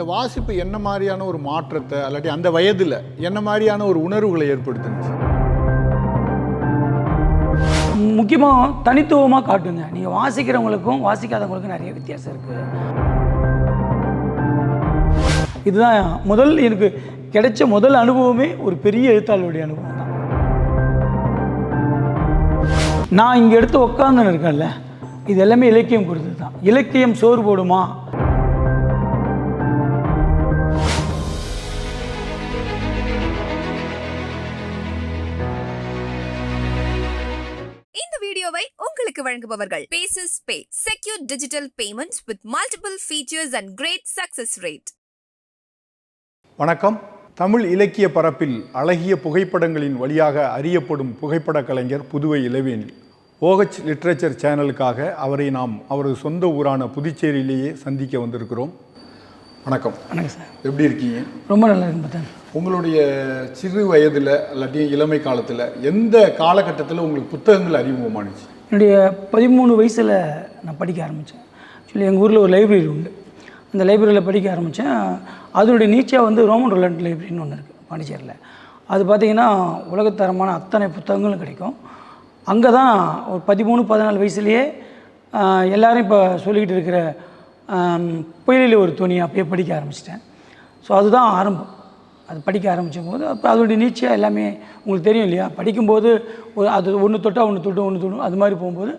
அந்த வாசிப்பு என்ன மாதிரியான ஒரு மாற்றத்தை அல்லாட்டி அந்த வயதில் என்ன மாதிரியான ஒரு உணர்வுகளை ஏற்படுத்துனுச்சு? முக்கியமாக தனித்துவமாக காட்டுங்க. நீங்கள் வாசிக்கிறவங்களுக்கும் வாசிக்காதவங்களுக்கும் நிறைய வித்தியாசம் இருக்குது இதுதான் முதல் எனக்கு கிடைச்ச முதல் அனுபவமே ஒரு பெரிய எழுத்தாளருடைய அனுபவம் தான். நான் இங்கே எடுத்து உட்காந்துன்னு இருக்கேன்ல இது எல்லாமே இலக்கியம் கொடுத்தது தான் இலக்கியம் சோறு போடுமா? வீடியோவை உங்களுக்கு வழங்குபவர்கள். Paces Pay secure digital payments with multiple features and great success rate வணக்கம். தமிழ் இலக்கிய பரப்பில் அழகிய புகைப்படங்களின் வழியாக அறியப்படும் புகைப்பட கலைஞர் புதுவை இளவேணி ஓஹெச் லிட்ரேச்சர் சேனலுக்காக அவரை நாம் அவரது சொந்த ஊரான புதுச்சேரியிலேயே சந்திக்க வந்திருக்கிறோம். வணக்கம். வணக்கம் சார். எப்படி இருக்கீங்க? ரொம்ப நல்லா பார்த்தேன் உங்களுடைய சிறு வயதில் இல்லாட்டி இளமை காலத்தில் எந்த காலகட்டத்தில் உங்களுக்கு புத்தகங்கள் அறிமுகமானுச்சு? என்னுடைய பதிமூணு வயசில் நான் படிக்க ஆரம்பித்தேன் ஆக்சுவலி எங்கள் ஊரில் ஒரு லைப்ரரி உண்டு. அந்த லைப்ரரியில் படிக்க ஆரம்பித்தேன் அதனுடைய நீச்சாக வந்து ரோமன் ரொலண்ட் லைப்ரரின்னு ஒன்று இருக்குது பாண்டிச்சேரியில். அது பார்த்திங்கன்னா உலகத்தரமான அத்தனை புத்தகங்களும் கிடைக்கும். அங்கே தான் ஒரு பதிமூணு பதினாலு வயசுலேயே எல்லோரும் இப்போ சொல்லிக்கிட்டு இருக்கிற புயலில் ஒரு துணி அப்படியே படிக்க ஆரம்பிச்சிட்டேன். ஸோ அதுதான் ஆரம்பம். அது படிக்க ஆரம்பிச்சும் போது அப்போ அதோடைய நீச்சியாக எல்லாமே உங்களுக்கு தெரியும் இல்லையா? படிக்கும்போது ஒரு அது ஒன்று தொட்டால் ஒன்று தொட்டு ஒன்று தொடும் அது மாதிரி போகும்போது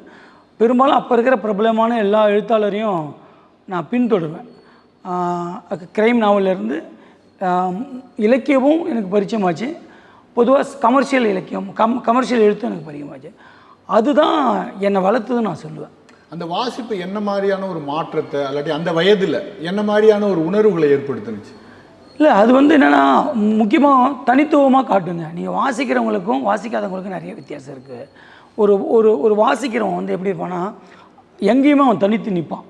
பெரும்பாலும் அப்போ இருக்கிற பிரபலமான எல்லா எழுத்தாளரையும் நான் பின்தொடருவேன். க்ரைம் நாவல்லேருந்து இலக்கியமும் எனக்கு பரிச்சயமாச்சு. பொதுவாக கமர்ஷியல் இலக்கியம் கம் கமர்ஷியல் எழுத்தும் எனக்கு பரிச்சயமாச்சு. அதுதான் என்னை வளர்த்ததுன்னு நான் சொல்லுவேன். அந்த வாசிப்பு என்ன மாதிரியான ஒரு மாற்றத்தை அல்லாட்டி அந்த வயதில் என்ன மாதிரியான ஒரு உணர்வுகளை ஏற்படுத்துனுச்சு? இல்லை அது வந்து என்னென்னா முக்கியமாக தனித்துவமாக காட்டுங்க. நீங்கள் வாசிக்கிறவங்களுக்கும் வாசிக்காதவங்களுக்கும் நிறைய வித்தியாசம் இருக்குது ஒரு ஒரு ஒரு வாசிக்கிறவன் வந்து எப்படி இருப்பான்னா எங்கேயுமே அவன் தனித்து நிற்பான்.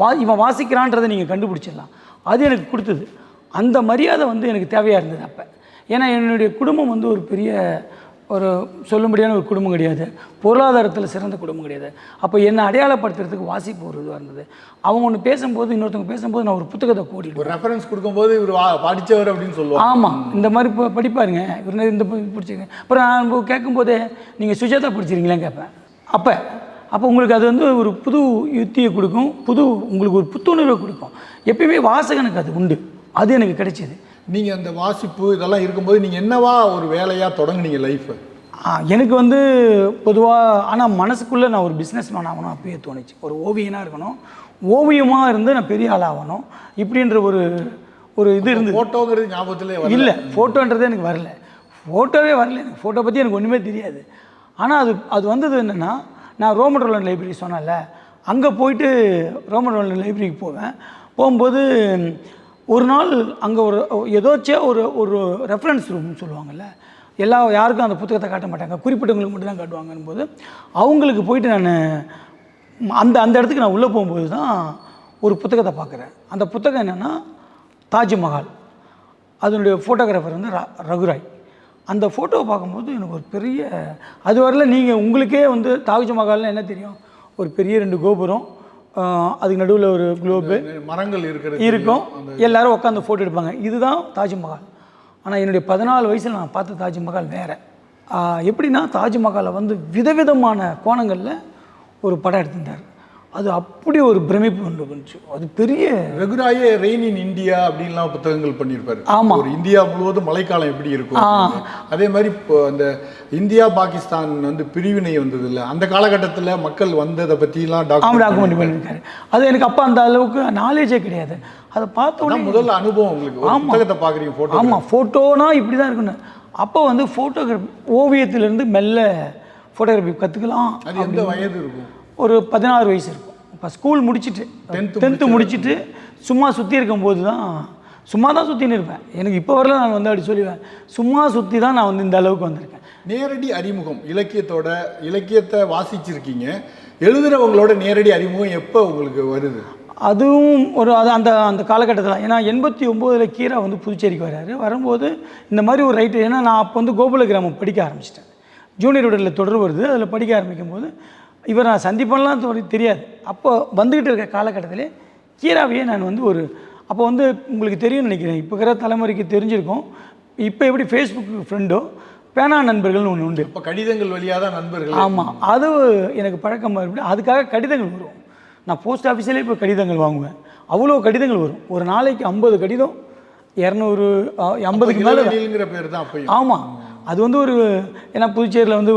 வா இவன் வாசிக்கிறான்றதை நீங்கள் கண்டுபிடிச்சிடலாம். அது எனக்கு கொடுத்தது. அந்த மரியாதை வந்து எனக்கு தேவையாக இருந்தது அப்போ. ஏன்னா என்னுடைய குடும்பம் வந்து ஒரு பெரிய ஒரு சொல்லும்படியான ஒரு குடும்பம் கிடையாது. பொருளாதாரத்தில் சிறந்த குடும்பம் கிடையாது. அப்போ என்னை அடையாளப்படுத்துறதுக்கு வாசிப்பு ஒரு இதுவாக இருந்தது. அவங்க ஒன்று பேசும்போது இன்னொருத்தவங்க பேசும்போது நான் ஒரு புத்தகத்தை கூட்டிட்டு ஒரு ரெஃபரன்ஸ் கொடுக்கும்போது இவர் படித்தவர் அப்படின்னு சொல்லுவாங்க. ஆமாம் இந்த மாதிரி இப்போ படிப்பாருங்க. இவர் இந்த பிடிச்சிங்க. அப்புறம் நான் கேட்கும்போதே நீங்கள் சுஜாதா பிடிச்சிருக்கீங்களான்னு கேட்பேன். அப்போ அப்போ உங்களுக்கு அது வந்து ஒரு புது யுத்தியை கொடுக்கும். புது உங்களுக்கு ஒரு புத்துணர்வை கொடுக்கும். எப்பயுமே வாசகனுக்கு அது உண்டு. அது எனக்கு கிடைச்சிது. நீங்கள் அந்த வாசிப்பு இதெல்லாம் இருக்கும்போது நீங்கள் என்னவா ஒரு வேலையாக தொடங்குனீங்க லைஃப்பை எனக்கு வந்து பொதுவாக ஆனால் மனசுக்குள்ளே நான் ஒரு பிஸ்னஸ் மேன் ஆகணும் அப்பயே தோணுச்சு. ஒரு ஓவியனாக இருக்கணும். ஓவியமாக இருந்து நான் பெரிய ஆளாகணும் இப்படின்ற ஒரு ஒரு இது இருந்து ஃபோட்டோங்கிறது ஞாபகத்திலே இல்லை ஃபோட்டோன்றது எனக்கு வரல. ஃபோட்டோவே வரல. எனக்கு ஃபோட்டோ பற்றி எனக்கு ஒன்றுமே தெரியாது. ஆனால் அது அது வந்தது என்னென்னா நான் ரோமன் ரோலன் லைப்ரரி சொன்னேன்ல அங்கே போயிட்டு ரோமன் ரோலன் லைப்ரரிக்கு போவேன். போகும்போது ஒரு நாள் அங்கே ஒரு ஏதோச்சியாக ஒரு ஒரு ரெஃபரன்ஸ் ரூம்னு சொல்லுவாங்கல்ல. எல்லா யாருக்கும் அந்த புத்தகத்தை காட்ட மாட்டாங்க. குறிப்பிட்டவங்களுக்கு மட்டும் தான் காட்டுவாங்கன்னு போது அவங்களுக்கு போயிட்டு நான் அந்த அந்த இடத்துக்கு நான் உள்ளே போகும்போது தான் ஒரு புத்தகத்தை பார்க்குறேன். அந்த புத்தகம் என்னென்னா தாஜ்மஹால். அதனுடைய ஃபோட்டோகிராஃபர் வந்து ர- ரகுராய். அந்த ஃபோட்டோவை பார்க்கும்போது எனக்கு ஒரு பெரிய அது வரல நீங்கள் உங்களுக்கே வந்து தாஜ்மஹால்னு என்ன தெரியும்? ஒரு பெரிய ரெண்டு கோபுரம் அதுக்கு நடுவில் ஒரு குளோபு மரங்கள் இருக்கிறது இருக்கும். எல்லாரும் உட்காந்து ஃபோட்டோ எடுப்பாங்க. இதுதான் தாஜ்மஹால். ஆனால் என்னுடைய பதினாலு வயசில் நான் பார்த்த தாஜ்மஹால் வேறு. எப்படின்னா தாஜ்மஹாலை வந்து விதவிதமான கோணங்களில் ஒரு படம் எடுத்திருந்தார். அது அப்படி ஒரு பிரமிப்பு ஒன்று வந்துச்சு. அது பெரிய ரெகுராயே ரெயின் இன் இந்தியா அப்படின்லாம் புத்தகங்கள் பண்ணியிருப்பாரு. ஆமா. ஒரு இந்தியா முழுவதும் மழைக்காலம் எப்படி இருக்கும். அதே மாதிரி இப்போ அந்த இந்தியா பாகிஸ்தான் வந்து பிரிவினை வந்தது இல்ல அந்த காலகட்டத்தில் மக்கள் வந்ததை பற்றிலாம் ஆமாம் டாக்குமெண்ட் டாக்குமெண்ட் பண்ணியிருக்காரு. அது எனக்கு அப்போ அந்த அளவுக்கு நாலேஜே கிடையாது. அதை பார்த்த உடனே முதல் அனுபவம் உங்களுக்கு. புத்தகத்தை பார்க்குறீங்க ஃபோட்டோ ஆமாம் ஃபோட்டோனா இப்படி தான் இருக்கணும். அப்போ வந்து ஃபோட்டோகிராஃபி ஓவியத்திலேருந்து மெல்ல ஃபோட்டோகிராஃபி கற்றுக்கலாம் அது எந்த வயது இருக்கும்? ஒரு பதினாறு வயசு இருக்கும். இப்போ ஸ்கூல் முடிச்சுட்டு டென்த்து முடிச்சுட்டு சும்மா சுற்றி இருக்கும்போது தான் சும்மா தான் சுற்றின்னு இருப்பேன். எனக்கு இப்போ வரல நான் வந்து அப்படி சொல்லுவேன் சும்மா சுற்றி தான் நான் வந்து இந்த அளவுக்கு வந்திருக்கேன். நேரடி அறிமுகம் இலக்கியத்தோட இலக்கியத்தை வாசிச்சிருக்கீங்க. எழுதுறவங்களோட நேரடி அறிமுகம் எப்போ உங்களுக்கு வருது? அதுவும் ஒரு அது அந்த அந்த காலகட்டத்தில் ஏன்னா எண்பத்தி ஒம்போதில் கீரா வந்து புதுச்சேரிக்கு வராரு. வரும்போது இந்த மாதிரி ஒரு ரைட்டு ஏன்னா நான் அப்போ வந்து கோகுல கிராமம் படிக்க ஆரம்பிச்சிட்டேன். ஜூனியர் உடலில் தொடர் வருது. அதில் படிக்க ஆரம்பிக்கும் போது இவர் நான் சந்திப்பெல்லாம் தோணி தெரியாது. அப்போ வந்துக்கிட்டு இருக்க காலகட்டத்திலே கீராவையே நான் வந்து ஒரு அப்போ வந்து உங்களுக்கு தெரியும்னு நினைக்கிறேன். இப்போ இருக்கிற தலைமுறைக்கு தெரிஞ்சிருக்கும். இப்போ எப்படி ஃபேஸ்புக் ஃப்ரெண்டோ பேனா நண்பர்கள்னு ஒன்று உண்டு. இப்போ கடிதங்கள் வழியாக தான் நண்பர்கள். ஆமாம் அது எனக்கு பழக்கமாக இருக்கு. அதுக்காக கடிதங்கள் வரும். நான் போஸ்ட் ஆஃபீஸிலே இப்போ கடிதங்கள் வாங்குவேன். அவ்வளோ கடிதங்கள் வரும். ஒரு நாளைக்கு ஐம்பது கடிதம் இரநூறு ஐம்பதுக்கு மேலே பேர் தான் ஆமாம் அது வந்து ஒரு ஏன்னா புதுச்சேரியில் வந்து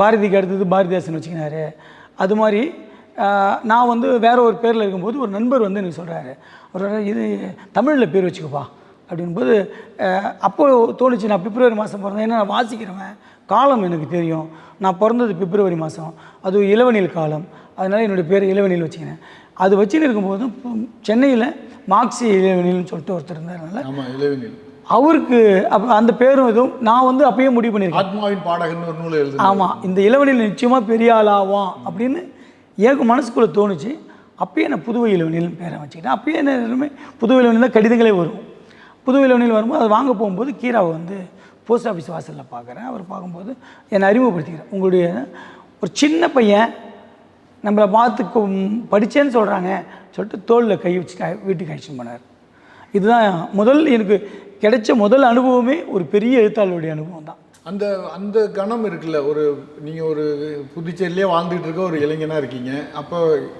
பாரதிக்கு அடுத்தது பாரதிதாசன் வச்சுக்கினாரு. அது மாதிரி நான் வந்து வேற ஒரு பேரில் இருக்கும்போது ஒரு நண்பர் வந்து எனக்கு சொல்கிறாரு அவர் இது தமிழில் பேர் வச்சுக்கப்பா. அப்படின்போது அப்போது அப்போ தோணுச்சு நான் பிப்ரவரி மாதம் பிறந்தேன். ஏன்னா நான் வாசிக்கிறவன் காலம் எனக்கு தெரியும். நான் பிறந்தது பிப்ரவரி மாதம் அது இளவனில் காலம். அதனால் என்னுடைய பேர் இளவனில் வச்சுக்கினேன் அது வச்சுன்னு இருக்கும்போது சென்னையில் மார்க்சி இளவனில்னு சொல்லிட்டு ஒருத்தர் இருந்தார் ஆமாம் இளவேனில். அவருக்கு அப்போ அந்த பேரும் இதுவும் நான் வந்து அப்பயே முடிவு பண்ணியிருக்கேன். ஆத்மாவின் பாடகன் ஒரு நூல் எழுது ஆமாம் இந்த இளவனில் நிச்சயமாக பெரிய ஆளாவான் அப்படின்னு எனக்கு மனசுக்குள்ளே தோணுச்சு. அப்பயே நான் புதுவை இளவனில்னு பேரை வச்சுக்கிட்டேன். அப்பயே என்ன புதுவை இளவனில் தான் கடிதங்களே வரும். புதுவை இளவனில் வரும்போது அதை வாங்க போகும்போது கீராவை வந்து போஸ்ட் ஆஃபீஸ் வாசலில் பார்க்குறேன். அவர் பார்க்கும்போது என்னை அறிமுகப்படுத்திக்கிறேன் உங்களுடைய ஒரு சின்ன பையன் நம்மளை பார்த்து படிச்சேன்னு சொல்கிறாங்க சொல்லிட்டு தோளில் கை வச்சு வீட்டுக்கு அழைச்சிட்டு போனார். இதுதான் முதல் எனக்கு கிடைச்ச முதல் அனுபவமே ஒரு பெரிய எழுத்தாளருடைய அனுபவம் தான். அந்த அந்த கணம் இருக்குல்ல ஒரு நீங்கள் ஒரு புதுச்சேரியிலே வாழ்ந்துட்டு இருக்க ஒரு இளைஞனாக இருக்கீங்க. அப்போ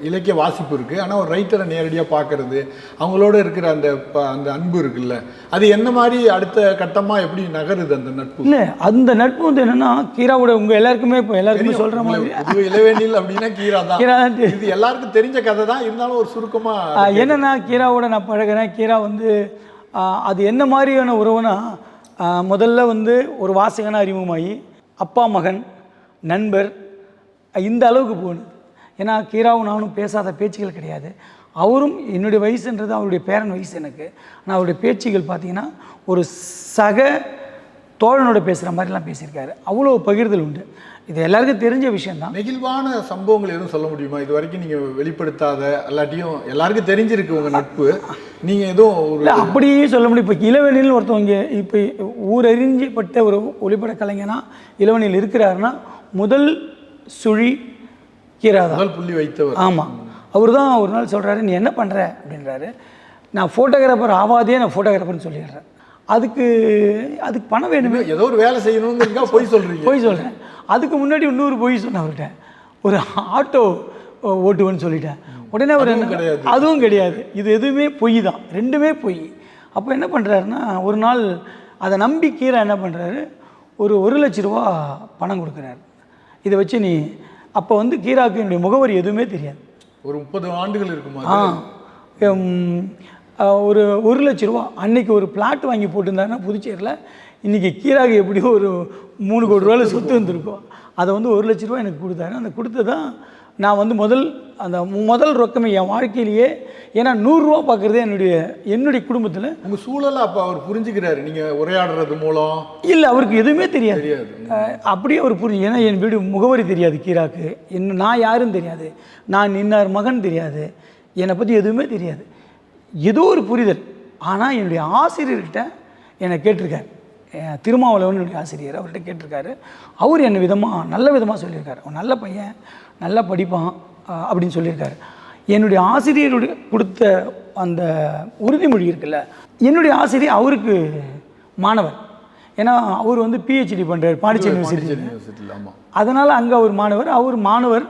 இலக்கிய வாசிப்பு இருக்குது ஆனால் ஒரு ரைட்டரை நேரடியாக பார்க்கறது அவங்களோட இருக்கிற அந்த அந்த அன்பு இருக்குல்ல அது என்ன மாதிரி அடுத்த கட்டமாக எப்படி நகருது அந்த நட்பு? இல்லை அந்த நட்பு வந்து என்னன்னா கீராவோட உங்கள் எல்லாருக்குமே இப்போ எல்லாருக்குமே சொல்கிற மாதிரி. இளவேனில் அப்படின்னா கீரா தான். கீரா தான். இது எல்லாருக்கும் தெரிஞ்ச கதை தான். இருந்தாலும் ஒரு சுருக்கமாக என்னன்னா கீராவோட நான் பழகுறேன். கீரா வந்து அது என்ன மாதிரியான உறவுனா முதல்ல வந்து ஒரு வாசகனாக அறிமுகமாகி அப்பா மகன் நண்பர் இந்த அளவுக்கு போகணும் ஏன்னா கீராவும் நானும் பேசாத பேச்சுகள் கிடையாது. அவரும் என்னுடைய வயசுன்றது அவருடைய பேரன் வயசு எனக்கு. ஆனால் அவருடைய பேச்சுகள் பார்த்திங்கன்னா ஒரு சக தோழனோட பேசுகிற மாதிரிலாம் பேசியிருக்காரு. அவ்வளோ பகிர்தல் உண்டு. இது எல்லாருக்கும் தெரிஞ்ச விஷயம்தான். நெகிழ்வான சம்பவங்கள் எதுவும் சொல்ல முடியுமா? இது வரைக்கும் நீங்கள் வெளிப்படுத்தாத எல்லாத்தையும் எல்லாருக்கும் தெரிஞ்சிருக்கு உங்கள் நட்பு. நீங்கள் எதுவும் ஒரு இல்லை அப்படியே சொல்ல முடியும். இப்போ இளவெளியில் ஒருத்தவங்க இப்போ ஊரறிஞ்சப்பட்ட ஒரு ஒளிப்பட கலைஞனா இளவெளியில் இருக்கிறாருன்னா முதல் சுழி முதல் புள்ளி வைத்தவர். ஆமாம் அவர் தான் ஒரு நாள் சொல்கிறாரு நீ என்ன பண்ணுற அப்படின்றாரு. நான் ஃபோட்டோகிராஃபர் ஆவாதே நான் ஃபோட்டோகிராஃபர்னு சொல்லிடுறேன். அதுக்கு அதுக்கு பணம் வேணுமே. ஏதோ ஒரு வேலை செய்யணுங்கிறதுக்காக போய் சொல்றீங்க. பொய் சொல்கிறேன் அதுக்கு முன்னாடி இன்னொரு பொய் சொன்னேன் அவர்கிட்ட. ஒரு ஆட்டோ ஓட்டுவேன்னு சொல்லிட்டேன். உடனே அவர் என்ன கிடையாது. அதுவும் கிடையாது. இது எதுவுமே பொய் தான். ரெண்டுமே பொய். அப்போ என்ன பண்ணுறாருன்னா ஒரு நாள் அதை நம்பி கீரை என்ன பண்ணுறாரு ஒரு ஒரு லட்ச ரூபா பணம் கொடுக்குறாரு. இதை வச்சு நீ அப்போ வந்து கீராக்கு என்னுடைய முகவரி எதுவுமே தெரியாது. ஒரு முப்பது ஆண்டுகள் இருக்குமா ஆ, ஒரு ஒரு லட்ச ரூபா. அன்னைக்கு ஒரு பிளாட் வாங்கி போட்டிருந்தாருன்னா புதுச்சேரியில் இன்றைக்கி கீராக எப்படியோ ஒரு மூணு கோடி ரூபாயில் சொத்து வந்திருக்கும். அதை வந்து ஒரு லட்ச ரூபா எனக்கு கொடுத்தாரு. அந்த கொடுத்ததான் நான் வந்து முதல் அந்த முதல் ரொக்கமே என் வாழ்க்கையிலேயே ஏன்னா நூறுரூவா பார்க்குறதே என்னுடைய என்னுடைய குடும்பத்தில். உங்க சூழலை அப்ப அவர் புரிஞ்சுக்கிறாரு. நீங்க உரையாடுறது மூலம். இல்லை அவருக்கு எதுவுமே தெரியாது. தெரியாது. அப்படியே அவர் புரிஞ்சு ஏன்னா என் வீடு முகவரி தெரியாது கீராக்கு என்ன நான் யாரும் தெரியாது. நான் இன்னார் மகன் தெரியாது. என்னை பற்றி எதுவுமே தெரியாது. ஏதோ ஒரு புரிதல். ஆனால் என்னுடைய ஆசிரியர்கிட்ட என்னை கேட்டிருக்காரு. திருமாவளவன் என்னுடைய ஆசிரியர் அவர்கிட்ட கேட்டிருக்காரு. அவர் என்னை விதமாக நல்ல விதமாக சொல்லியிருக்காரு. அவன் நல்ல பையன் நல்லா படிப்பான் அப்படின்னு சொல்லியிருக்காரு. என்னுடைய ஆசிரியருடைய கொடுத்த அந்த உறுதிமொழி இருக்குல்ல என்னுடைய ஆசிரியர் அவருக்கு மாணவர். ஏன்னா அவர் வந்து பிஹெச்டி பண்ணுறாரு பாண்டிச்சேரி யூனிவர்சிட்டி அதனால் அங்கே அவர் மாணவர் அவர் மாணவர்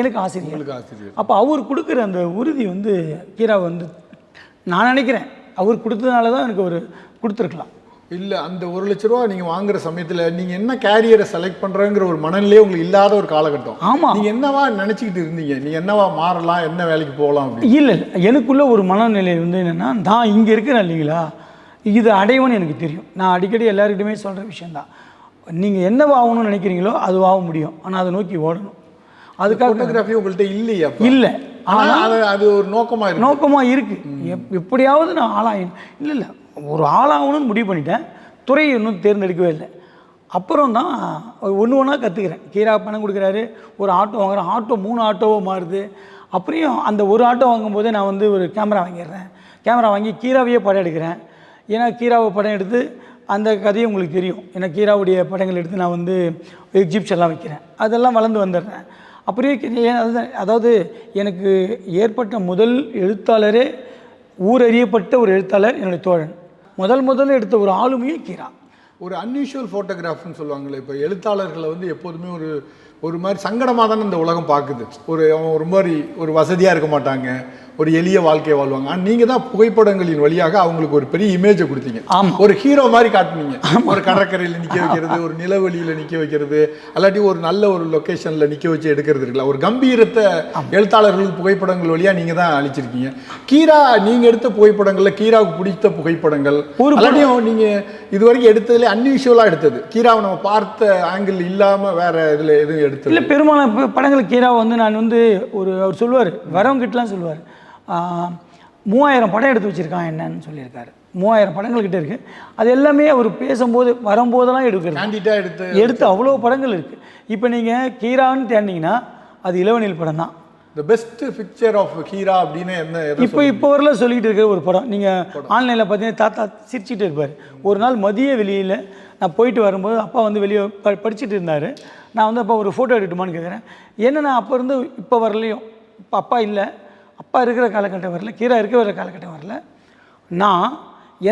எனக்கு ஆசிரியர். அப்போ அவர் கொடுக்குற அந்த உறுதி வந்து கீரா வந்து நான் நினைக்கிறேன். அவர் கொடுத்ததுனால தான் எனக்கு ஒரு கொடுத்துருக்கலாம். இல்ல அந்த ஒரு லட்ச ரூபா நீங்க வாங்குற சமயத்துல நீங்க என்ன கேரியரை செலக்ட் பண்றங்கிற ஒரு மனநிலையே உங்களுக்கு இல்லாத ஒரு காலகட்டம். ஆமாம் நீங்க என்னவா நினைச்சுக்கிட்டு இருந்தீங்க? நீங்க என்னவா மாறலாம்? என்ன வேலைக்கு போகலாம் இல்லை இல்லை. எனக்குள்ள ஒரு மனநிலை வந்து என்னென்னா நான் இங்கே இருக்கிறேன் இல்லைங்களா? இது அடைவன்னு எனக்கு தெரியும். நான் அடிக்கடி எல்லாருக்கிட்டையுமே சொல்கிற விஷயந்தான் நீங்கள் என்ன ஆகணும்னு நினைக்கிறீங்களோ அது ஆக முடியும். ஆனால் அதை நோக்கி ஓடணும். அதுக்காக ஃபோட்டோகிராஃபி உங்கள்கிட்ட இல்லையா? இல்லை. ஆனா அது அது ஒரு நோக்கமா இருக்கு. நோக்கமாக இருக்குது எப் எப்படியாவது நான் ஆளாயின் இல்லை இல்லை ஒரு ஆளாகணும்னு முடிவு பண்ணிட்டேன். துறையை இன்னும் தேர்ந்தெடுக்கவே இல்லை. அப்புறம் தான் ஒன்று ஒன்றா கற்றுக்கிறேன் கீரா பணம் கொடுக்குறாரு ஒரு ஆட்டோ வாங்குறேன். ஆட்டோ மூணு ஆட்டோவோ மாறுது. அப்புறம் அந்த ஒரு ஆட்டோ வாங்கும்போதே நான் வந்து ஒரு கேமரா வாங்கிடுறேன். கேமரா வாங்கி கீராவையே படம் எடுக்கிறேன். ஏன்னா கீராவை படம் எடுத்து அந்த கதையை உங்களுக்கு தெரியும். ஏன்னா கீராவுடைய படங்கள் எடுத்து நான் வந்து எக்ஸிபிஷன்லாம் வைக்கிறேன். அதெல்லாம் வளர்ந்து வந்துடுறேன். அப்படியே ஏன் அதுதான்? அதாவது எனக்கு ஏற்பட்ட முதல் எழுத்தாளரே ஊரறியப்பட்ட ஒரு எழுத்தாளர் என்னுடைய தோழன். முதல் முதல்ல எடுத்த ஒரு ஆளுமையும் கீரா. ஒரு அன்யூஷுவல் ஃபோட்டோகிராஃப்னு சொல்லுவாங்களே இப்போ எழுத்தாளர்களை வந்து எப்போதுமே ஒரு ஒரு மாதிரி சங்கடமாக தானே இந்த உலகம் பார்க்குது. ஒரு அவன் ஒரு மாதிரி ஒரு வசதியாக இருக்க மாட்டாங்க. ஒரு எளிய வாழ்க்கையை வாழ்வாங்க. நீங்கள் தான் புகைப்படங்களின் வழியாக அவங்களுக்கு ஒரு பெரிய இமேஜை கொடுத்தீங்க. ஆமா. ஒரு ஹீரோ மாதிரி காட்டுனீங்க. ஒரு கடற்கரையில் நிற்க வைக்கிறது ஒரு நிலவெளியில் நிற்க வைக்கிறது அல்லாட்டி ஒரு நல்ல ஒரு லொக்கேஷனில் நிற்க வச்சு எடுக்கிறது இருக்குல்ல. ஒரு கம்பீரத்தை எழுத்தாளர்களுக்கு புகைப்படங்கள் வழியாக நீங்கள் தான் அளிச்சிருக்கீங்க கீரா நீங்கள் எடுத்த புகைப்படங்களில் கீராவுக்கு பிடித்த புகைப்படங்கள். ஒரு அல்லாட்டியும் நீங்கள் இது வரைக்கும் எடுத்ததுல அன்யூஷுவலாக எடுத்தது. கீராவை நம்ம பார்த்த ஆங்கிள் இல்லாமல் வேற இதில் எதுவும் எடுத்தது இல்லை பெரும்பாலான படங்கள் கீரா வந்து நான் வந்து ஒரு அவர் சொல்லுவார் வரவங்கிட்டலாம் சொல்லுவார். மூவாயிரம் படம் எடுத்து வச்சுருக்கான் என்னன்னு சொல்லியிருக்காரு. மூவாயிரம் படங்கள் கிட்ட இருக்குது அது எல்லாமே அவர் பேசும்போது வரும்போதெல்லாம் எடுக்கிறது. எடுத்து எடுத்து அவ்வளோ படங்கள் இருக்குது இப்போ நீங்கள் கீரான்னு தேடினீங்கன்னா அது இளவனில் படம் தான். த பெஸ்ட் பிக்சர் ஆஃப் கீரா அப்படின்னு என்ன இப்போ இப்போ வரல சொல்லிக்கிட்டு இருக்கிற ஒரு படம். நீங்கள் ஆன்லைனில் பார்த்தீங்கன்னா தாத்தா சிரிச்சிட்டு இருப்பார். ஒரு நாள் மதிய வெளியில் நான் போயிட்டு வரும்போது அப்பா வந்து வெளியே ப படிச்சுட்டு இருந்தார். நான் வந்து அப்போ ஒரு ஃபோட்டோ எடுக்கட்டுமான்னு கேட்குறேன் என்ன நான் அப்போ இருந்து இப்போ வரலையும். இப்போ அப்பா இல்லை. அப்பா இருக்கிற காலகட்டம் வரல கீரா இருக்கிற காலகட்டம் வரல. நான்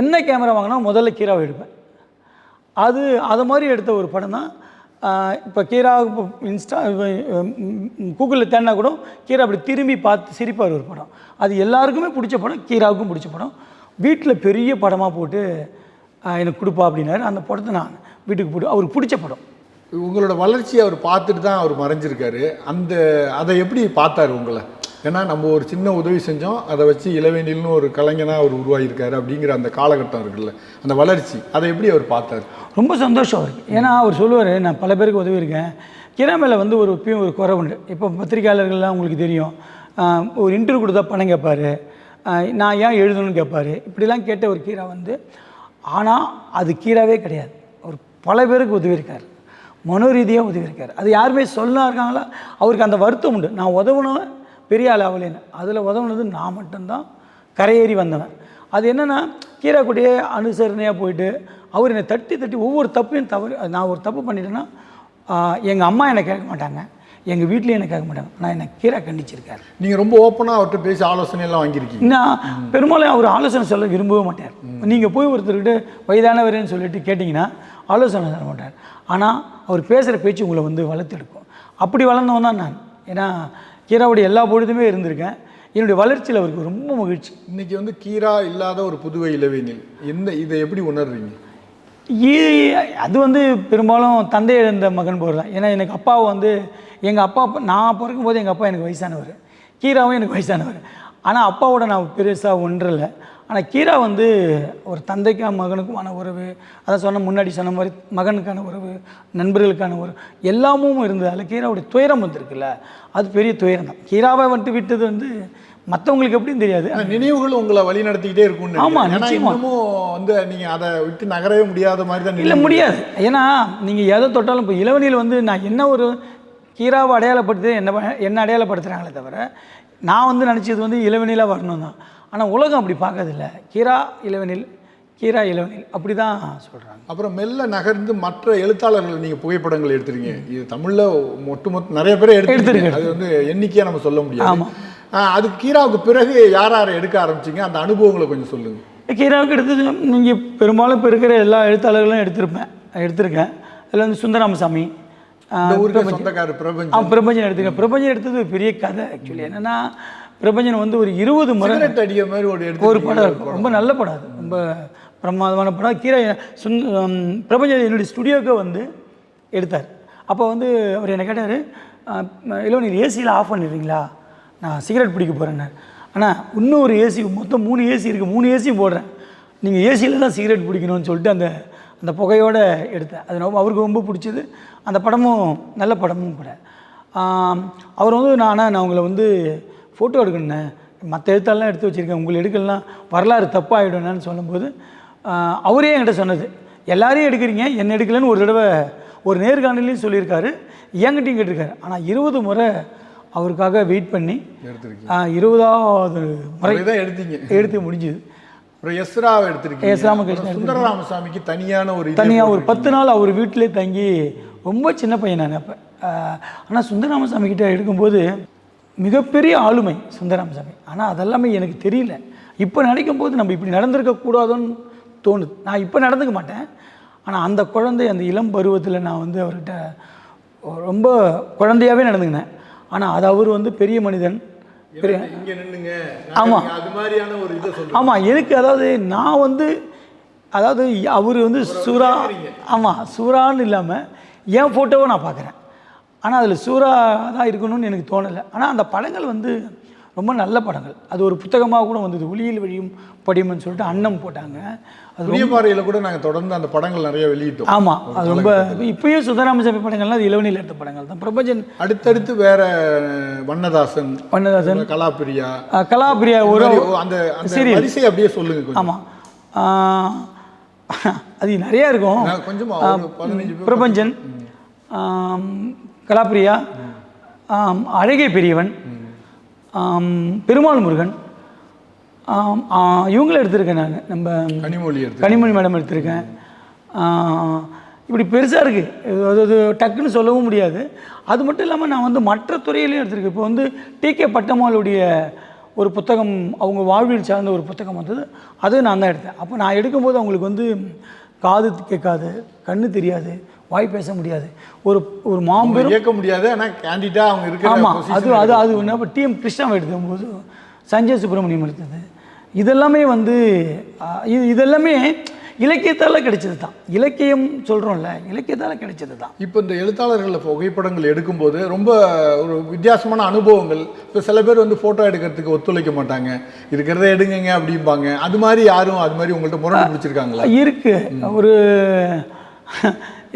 என்ன கேமரா வாங்கினா முதல்ல கீராவை எடுப்பேன். அது அது மாதிரி எடுத்த ஒரு படம் தான் இப்போ கீரா இப்போ இன்ஸ்டா கூகுளில் தேடினா கூட கீரா அப்படி திரும்பி பார்த்து சிரிப்பார் ஒரு படம். அது எல்லாருக்குமே பிடிச்ச படம் கீராவுக்கும் பிடிச்ச படம். வீட்டில் பெரிய படமாக போட்டு எனக்கு கொடுப்பா அப்படின்னாரு. அந்த படத்தை நான் வீட்டுக்கு போட்டு அவருக்கு பிடிச்ச படம். உங்களோட வளர்ச்சியை அவர் பார்த்துட்டு தான் அவர் மறைஞ்சிருக்காரு. அந்த அதை எப்படி பார்த்தாரு உங்களை? ஏன்னா நம்ம ஒரு சின்ன உதவி செஞ்சோம். அதை வச்சு இளவேனில்னு ஒரு கலைஞனாக அவர் உருவாகியிருக்காரு அப்படிங்கிற அந்த காலகட்டம் இருக்குல்ல அந்த வளர்ச்சி அதை எப்படி அவர் பார்த்தாரு? ரொம்ப சந்தோஷம் அவருக்கு. ஏன்னா அவர் சொல்லுவார் நான் பல பேருக்கு உதவி இருக்கேன். கிராமில் வந்து ஒரு இப்பயும் ஒரு குறை உண்டு. இப்போ பத்திரிக்கையாளர்கள்லாம் உங்களுக்கு தெரியும். ஒரு இன்டர்வியூ கொடுத்தா பணம் கேட்பாரு. நான் ஏன் எழுதணும்னு கேட்பார். இப்படிலாம் கேட்ட ஒரு கீரா வந்து ஆனால் அது கீராவே கிடையாது. அவர் பல பேருக்கு உதவி இருக்கார். மனோரீதியாக உதவி இருக்கார். அது யாருமே சொல்ல இருக்காங்களா? அவருக்கு அந்த வருத்தம் உண்டு. நான் உதவணும் பெரிய ஆள் ஆகலேன்னு அதில் உதவுனது நான் மட்டும்தான். கரையேறி வந்தவன். அது என்னென்னா கீராக்குட்டியே அனுசரணையாக போயிட்டு அவர் என்னை தட்டி தட்டி ஒவ்வொரு தப்பையும் தவறு நான் ஒரு தப்பு பண்ணிட்டேன்னா எங்கள் அம்மா என்னை கேட்க மாட்டாங்க. எங்கள் வீட்லேயும் என்னை கேட்க மாட்டாங்க. நான் என்னை கீரா கண்டிச்சிருக்காரு. நீங்கள் ரொம்ப ஓப்பனாக அவர்கிட்ட பேசி ஆலோசனை எல்லாம் வாங்கியிருக்கீங்க. நான் பெரும்பாலும் அவர் ஆலோசனை சொல்ல விரும்பவே மாட்டார். நீங்கள் போய் ஒருத்தர்கிட்ட வயதானவரேன்னு சொல்லிட்டு கேட்டிங்கன்னா ஆலோசனை சொல்ல மாட்டார். ஆனால் அவர் பேசுகிற பேச்சு உங்களை வந்து வளர்த்தெடுக்கும். அப்படி வளர்ந்தவன் தான் நான். ஏன்னா கீராவுடைய எல்லா பொழுதுமே இருந்திருக்கேன். என்னுடைய வளர்ச்சியில் அவருக்கு ரொம்ப மகிழ்ச்சி. இன்னைக்கு வந்து கீரா இல்லாத ஒரு புதுவை இளவேனில் எந்த இதை எப்படி உணர்றீங்க? ஈ- அது வந்து பெரும்பாலும் தந்தை இழந்த மகன் தான். ஏன்னா எனக்கு அப்பா வந்து எங்கள் அப்பா நான் பிறக்கும்போது எங்கள் அப்பா எனக்கு வயசானவர். கீராவும் எனக்கு வயசானவர். ஆனால் அப்பாவோட நான் பெருசாக ஒன்றில்லை. ஆனால் கீரா வந்து ஒரு தந்தைக்கும் மகனுக்குமான உறவு. அதான் சொன்ன முன்னாடி சொன்ன மாதிரி மகனுக்கான உறவு நண்பர்களுக்கான உறவு எல்லாமும் இருந்ததால் கீராவுடைய துயரம் வந்திருக்குல்ல அது பெரிய துயரம் தான். கீராவை வந்துட்டு விட்டது வந்து மற்றவங்களுக்கு எப்படின்னு தெரியாது. நினைவுகள் உங்களை வழி நடத்திக்கிட்டே இருக்கும்னு ஆமா, நினைக்கிறேன். ஏன்னா நிச்சயமா. இன்னமும் வந்து நீங்கள் அதை விட்டு நகரவே முடியாத மாதிரி தான் இல்லை முடியாது. ஏன்னா நீங்கள் எதை தொட்டாலும் இப்போ இளவனியில் வந்து நான் என்ன ஒரு கீராவை அடையாளப்படுத்தி என்ன என்ன அடையாளப்படுத்துகிறாங்களே தவிர நான் வந்து நினச்சது வந்து இளவனிலாக வரணும் தான் ஆனால் உலகம் அப்படி பார்க்கறதில்ல. கீரா இளவனில் கீரா இளவனில் அப்படி தான் சொல்கிறாங்க அப்புறம் மெல்ல நகர்ந்து மற்ற எழுத்தாளர்கள் நீங்க புகைப்படங்கள் எடுத்துறீங்க இது தமிழ்ல ஒட்டுமொத்த நிறைய பேரை எடுத்துருக்கீங்க. அது வந்து எண்ணிக்கையா நம்ம சொல்ல முடியாது. ஆமா. ஆஹ் அது கீராவுக்கு பிறகு யார் யாரை எடுக்க ஆரம்பிச்சீங்க? அந்த அனுபவங்களை கொஞ்சம் சொல்லுங்க. கீராவுக்கு எடுத்தது நீங்கள் பெரும்பாலும் இப்போ இருக்கிற எல்லா எழுத்தாளர்களும் எடுத்திருப்பேன். எடுத்திருக்கேன். அதில் வந்து சுந்தராமசாமி ஆ பிரபஞ்சன். எடுத்துக்கேன் பிரபஞ்சன். எடுத்தது பெரிய கதை ஆக்சுவலி என்னென்னா பிரபஞ்சன் வந்து ஒரு இருபது முறை அடிய மாதிரி ஒரு ஒரு படம் இருக்கும் ரொம்ப நல்ல படம். அது ரொம்ப பிரமாதமான படம். கீரை சுந் பிரபஞ்சன் என்னுடைய ஸ்டுடியோவுக்கு வந்து எடுத்தார். அப்போ வந்து அவர் என்ன கேட்டார் இல்லை நீங்கள் ஏசியில் ஆஃப் பண்ணிடுறீங்களா? நான் சிகரெட் பிடிக்க போகிறேன்னார் ஆனால் இன்னும் ஒரு ஏசி மொத்தம் மூணு ஏசி இருக்குது மூணு ஏசியும் போடுறேன். நீங்கள் ஏசியில் தான் சிகரெட் பிடிக்கணும்னு சொல்லிட்டு அந்த அந்த புகையோடு எடுத்தேன். அது ரொம்ப அவருக்கு ரொம்ப பிடிச்சது. அந்த படமும் நல்ல படமும் கூட. அவர் வந்து நான் நான் உங்களை வந்து ஃபோட்டோ எடுக்கணுண்ணே மற்ற எழுத்தாளெலாம் எடுத்து வச்சுருக்கேன். உங்களை எடுக்கலாம். வரலாறு தப்பாகிடும்னு சொல்லும்போது அவரே என்கிட்ட சொன்னது. எல்லாரையும் எடுக்கிறீங்க. என்ன எடுக்கலன்னு ஒரு தடவை ஒரு நேர்காணலையும் சொல்லியிருக்காரு. என்கிட்டையும் கேட்டிருக்காரு. ஆனால் இருபது முறை அவருக்காக வெயிட் பண்ணி இருபதாவது முறை தான் எடுத்தீங்க. எடுத்து முடிஞ்சுது. அப்புறம் எஸ்ராவை எடுத்திருக்கீங்க. எஸ். ராமகிருஷ்ணன் அப்புறம் சுந்தர ராமசாமிக்கு தனியான ஒரு தனியாக ஒரு பத்து நாள் அவர் வீட்டிலே தங்கி ரொம்ப சின்ன பையன் நான் அப்போ. ஆனால் சுந்தரராமசாமி கிட்ட எடுக்கும்போது மிகப்பெரிய ஆளுமை சுந்தரராமசாமி ஆனால் அதெல்லாமே எனக்கு தெரியல. இப்போ நினைக்கும் போது நம்ம இப்படி நடந்திருக்க கூடாதுன்னு தோணுது. நான் இப்போ நடந்துக்க மாட்டேன். ஆனால் அந்த குழந்தை அந்த இளம் பருவத்தில் நான் வந்து அவர்கிட்ட ரொம்ப குழந்தையாகவே நடந்துக்கினேன். ஆனால் அது அவர் வந்து பெரிய மனிதன். பெரிய இங்க நின்னுங்க. ஆமா. அது மாதிரியான ஒரு இதை சொல்றேன் ஆமாம் எனக்கு அதாவது நான் வந்து அதாவது அவர் வந்து சூரா ஆமாம் சூறான்னு இல்லாமல் என் ஃபோட்டோவை நான் பார்க்குறேன் ஆனால் அதில் சூறா தான் இருக்கணும்னு எனக்கு தோணலை. ஆனால் அந்த படங்கள் வந்து ரொம்ப நல்ல படங்கள். அது ஒரு புத்தகமாக கூட வந்தது. ஒளியில் வழியும் படியும்னு சொல்லிட்டு அன்னம் போட்டாங்க. அது பாறையில கூட நாங்க தொடர்ந்து அந்த படங்கள் நிறைய வெளியிட்டோம். ஆமாம் அது ரொம்ப இப்பயும் சுந்தராமசாமி படங்கள்லாம் அது இளவனியில் எடுத்த படங்கள் தான். பிரபஞ்சன் அடுத்தடுத்து வேற வண்ணதாசன் வண்ணதாசன். கலாபிரியா. இந்த ஒரு அந்த. வரிசை அப்படியே சொல்லுங்க ஆமாம் அது நிறையா இருக்கும். கொஞ்சமா பிரபஞ்சன். கலாப்பிரியா ஆம், அழகே பெரியவன் பெருமாள் முருகன் ஆம், ஆ, இவங்கள எடுத்திருக்கேன் நான். நம்ம கனிமொழி கனிமொழி மேடம் எடுத்திருக்கேன். இப்படி பெருசாக இருக்குது அது டக்குன்னு சொல்லவும் முடியாது. அது மட்டும் இல்லாமல் நான் வந்து மற்ற துறையிலையும் எடுத்திருக்கேன். இப்போ வந்து டி கே பட்டம்மாளுடைய ஒரு புத்தகம் அவங்க வாழ்வியல் சார்ந்த ஒரு புத்தகம் வந்தது. அது நான் தான் எடுத்தேன். அப்போ நான் எடுக்கும்போது அவங்களுக்கு வந்து காது கேட்காது கண்ணு தெரியாது. வாய் பேச முடியாது. ஒரு ஒரு மாம்பெரும் இயக்க முடியாது ஆனா கேண்டிடா அவங்க இருக்கிற ஆமாம் அது அது அது ஒன்று டிஎம் கிருஷ்ணாவை எடுக்கும்போது சஞ்சய் சுப்பிரமணியம் எடுத்தது. இதெல்லாமே வந்து இது இதெல்லாமே இலக்கியத்தால் கிடைச்சது தான் இலக்கியம் சொல்கிறோம்ல இலக்கியத்தால் கிடைச்சது தான் இப்போ இந்த எழுத்தாளர்கள் புகைப்படங்கள் எடுக்கும்போது ரொம்ப ஒரு வித்தியாசமான அனுபவங்கள். இப்போ சில பேர் வந்து ஃபோட்டோ எடுக்கிறதுக்கு ஒத்துழைக்க மாட்டாங்க. இருக்கிறத எடுங்கங்க அப்படிம்பாங்க. அது மாதிரி யாரும் அது மாதிரி உங்கள்கிட்ட முரண்டு பிடிச்சிருக்காங்களா? இருக்கு. ஒரு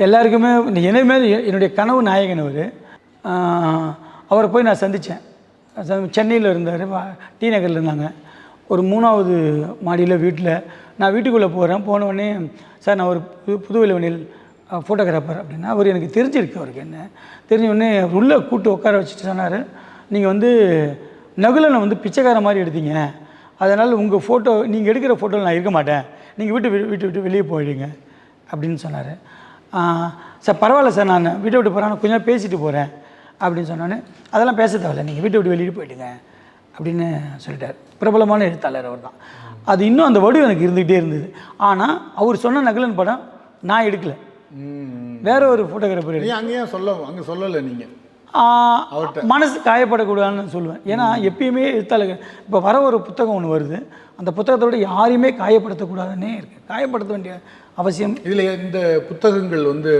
எல்லாருக்குமே இந்த என்னுடைய கனவு நாயகன் அவர். அவரை போய் நான் சந்தித்தேன் சென்னையில் இருந்தார் டி நகரில் இருந்தாங்க. ஒரு மூணாவது மாடியில் வீட்டில் நான் வீட்டுக்குள்ளே போகிறேன் போனவொடனே சார் நான் ஒரு புது புதுவெளிவனில் ஃபோட்டோகிராஃபர் அப்படின்னா அவர் எனக்கு தெரிஞ்சிருக்கு அவருக்கு என்ன. தெரிஞ்சவுடனே உள்ளே கூட்டு உட்கார வச்சுட்டு சொன்னார் நீங்கள் வந்து நகுலனை வந்து பிச்சைக்கார மாதிரி எடுத்தீங்க. அதனால் உங்கள் ஃபோட்டோ நீங்கள் எடுக்கிற ஃபோட்டோவில் நான் இருக்க மாட்டேன். நீங்கள் வீட்டு வீட்டு விட்டு வெளியே போயிடுங்க. அப்படின்னு சொன்னார். சார் பரவாயில்ல சார் நான் வீட்டை விட்டு போகிறேன் கொஞ்சம் பேசிட்டு போகிறேன் அப்படின்னு சொன்னோன்னே அதெல்லாம் பேச தேவையில்ல நீங்கள் வீட்டை விட்டு வெளியே போயிடுங்க அப்படின்னு சொல்லிட்டார். பிரபலமான எழுத்தாளர் அவர் தான். அது இன்னும் அந்த வடு எனக்கு இருந்துக்கிட்டே இருந்தது. ஆனால் அவர் சொன்ன நகலன் படம் நான் எடுக்கல. வேற ஒரு ஃபோட்டோகிராஃபர் நீ அங்கேயே சொல்ல அங்கே சொல்லலை நீங்கள் மனசு காயப்படக்கூடாதுன்னு சொல்லுவேன். ஏன்னா எப்பயுமே எழுத்தாளர்கள் இப்போ வர ஒரு புத்தகம் ஒன்று வருது. அந்த புத்தகத்தோட யாரையுமே காயப்படுத்தக்கூடாதுன்னே இருக்கு. காயப்படுத்த வேண்டிய அவசியம் இதில் இந்த புத்தகங்கள் வந்து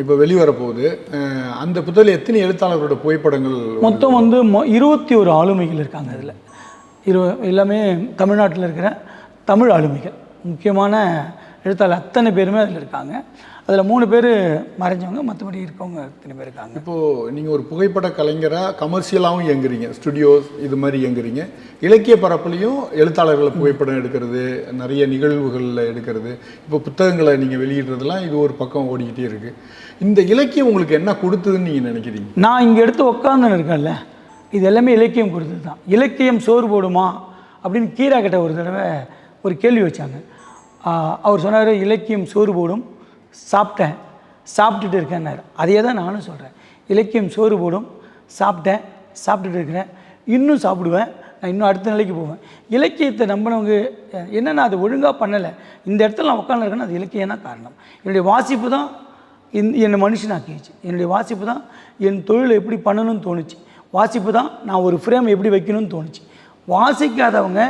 இப்போ வெளிவர போகுது அந்த புத்தகத்தில் எத்தனை எழுத்தாளர்களோட புகைப்படங்கள் மொத்தம் வந்து மொ இருபத்தி ஒரு ஆளுமைகள் இருக்காங்க அதில் இரு எல்லாமே தமிழ்நாட்டில் இருக்கிற தமிழ் ஆளுமைகள். முக்கியமான எழுத்தாளர் அத்தனை பேருமே அதில் இருக்காங்க. அதில் மூணு பேர் மறைஞ்சவங்க மற்றபடி இருக்கவங்க அத்தனை பேர் இருக்காங்க. இப்போது நீங்கள் ஒரு புகைப்பட கலைஞராக கமர்ஷியலாகவும் இயங்குறீங்க. ஸ்டுடியோஸ் இது மாதிரி இயங்குறீங்க. இலக்கிய பரப்புலையும் எழுத்தாளர்களை புகைப்படம் எடுக்கிறது நிறைய நிகழ்வுகளில் எடுக்கிறது. இப்போ புத்தகங்களை நீங்கள் வெளியிடுறதெல்லாம் இது ஒரு பக்கம் ஓடிக்கிட்டே இருக்குது இந்த இலக்கியம் உங்களுக்கு என்ன கொடுத்ததுன்னு நீங்கள் நினைக்கிறீங்க? நான் இங்கே எடுத்து உட்காந்துன்னு இருக்கேன்ல. இது எல்லாமே இலக்கியம் கொடுத்தது தான். இலக்கியம் சோறு போடுமா? அப்படின்னு கீரா கிட்ட ஒரு தடவை ஒரு கேள்வி வச்சாங்க. அவர் சொன்னார் இலக்கியம் சோறு போடும் சாப்பிட்டேன். சாப்பிட்டுட்டு இருக்கேன்னாரு. அதையே தான் நானும் சொல்கிறேன் இலக்கியம் சோறு போடும். சாப்பிட்டேன். சாப்பிட்டுட்டு இருக்கிறேன். இன்னும் சாப்பிடுவேன். நான் இன்னும் அடுத்த நிலைக்கு போவேன். இலக்கியத்தை நம்பினவங்க என்னென்னா அது ஒழுங்காக பண்ணலை. இந்த இடத்துல நான் உட்காந்துருக்கேன்னா அது இலக்கியம் தான் காரணம். என்னுடைய வாசிப்பு தான் இந்த என்னை மனுஷனாக்கிடுச்சு. என்னுடைய வாசிப்பு தான் என் தொழிலை எப்படி பண்ணணும்னு தோணுச்சு. வாசிப்பு தான் நான் ஒரு ஃப்ரேம் எப்படி வைக்கணும்னு தோணுச்சு. வாசிக்காதவங்க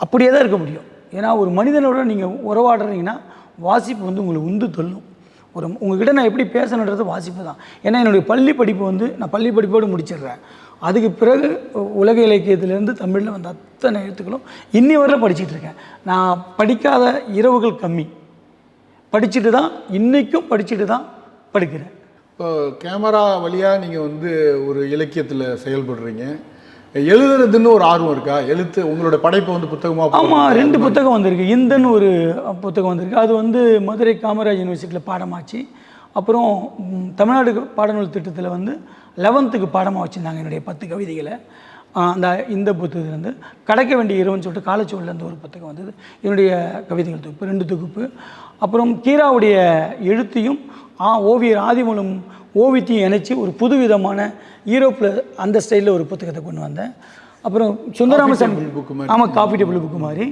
அப்படியே தான் இருக்க முடியும். ஏன்னா ஒரு மனிதனோட நீங்கள் உறவாடுறீங்கன்னா வாசிப்பு வந்து உங்களை உந்து தள்ளும். ஒரு உங்ககிட்ட நான் எப்படி பேசணுன்றது வாசிப்பு தான். ஏன்னா என்னுடைய பள்ளி படிப்பு வந்து நான் பள்ளி படிப்போடு முடிச்சிடுறேன். அதுக்கு பிறகு உலக இலக்கியத்திலேருந்து தமிழில் வந்த அத்தனை எழுத்துக்களும் இன்னி வரையிலும் படிச்சுட்டு இருக்கேன். நான் படிக்காத இரவுகள் கம்மி. படிச்சுட்டு தான் இன்றைக்கும் படிச்சுட்டு தான் படிக்கிறேன். இப்போ கேமரா வழியாக நீங்கள் வந்து ஒரு இலக்கியத்தில் செயல்படுறீங்க. எழுதுறதுன்னு ஒரு ஆர்வம் இருக்கா? எழுத்து உங்களோட படைப்பை வந்து புத்தகமாக ஆமாம் ரெண்டு புத்தகம் வந்திருக்கு. இந்தன்னு ஒரு புத்தகம் வந்திருக்கு. அது வந்து மதுரை காமராஜ் யூனிவர்சிட்டியில் பாடமாச்சு. அப்புறம் தமிழ்நாடு பாடநூல் திட்டத்தில் வந்து லெவன்த்துக்கு பாடமாக வச்சுருந்தாங்க என்னுடைய பத்து கவிதைகளை. அந்த இந்த புத்தகத்தில் வந்து கடக்க வேண்டிய இரவுன்னு சொல்லிட்டு காலச்சுவடிலேருந்து ஒரு புத்தகம் வந்தது. என்னுடைய கவிதைகள் தொகுப்பு ரெண்டு தொகுப்பு. அப்புறம் கீராவுடைய எழுத்தையும் ஆ ஓவியர் ஆதிமூலம் ஓவியத்தையும் இணைச்சி ஒரு புதுவிதமான யூரோப்பில் அந்த ஸ்டைலில் ஒரு புத்தகத்தை கொண்டு வந்தேன். அப்புறம் மாதிரி. ஆமாம் காஃபி டேபிள் புக்கு மாதிரி.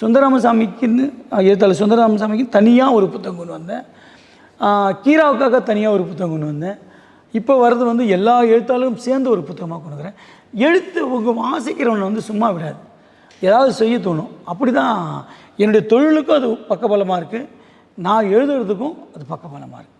சுந்தராமசாமிக்குன்னு எழுத்தாளர் சுந்தராமசாமிக்கு தனியாக ஒரு புத்தகம் கொண்டு வந்தேன். கீராவுக்காக தனியாக ஒரு புத்தகம் கொண்டு வந்தேன். இப்போ வர்றது வந்து எல்லா எழுத்தாளரும் சேர்ந்து ஒரு புத்தகமாக கொண்டு வரேன் எழுத்து உங்க வாசிக்கிறவனை வந்து சும்மா விடாது. ஏதாவது செய்ய தோணும். அப்படி தான் என்னுடைய தொழிலுக்கும் அது பக்கபலமாக இருக்குது நான் எழுதுறதுக்கும் அது பக்கபலமாக இருக்குது